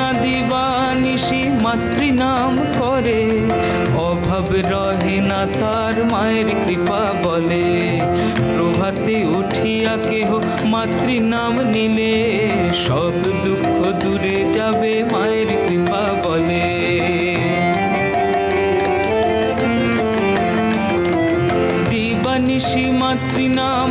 দিবানিশি মাতৃ নাম করে। অভাব রহে না তার মায়ের কৃপা বলে। প্রভাতে উঠিয়া কেহ মাতৃ নাম নিলে। সব দুঃখ দূরে যাবে মায়ের কৃপা বলে। দিবানিশি মাতৃনাম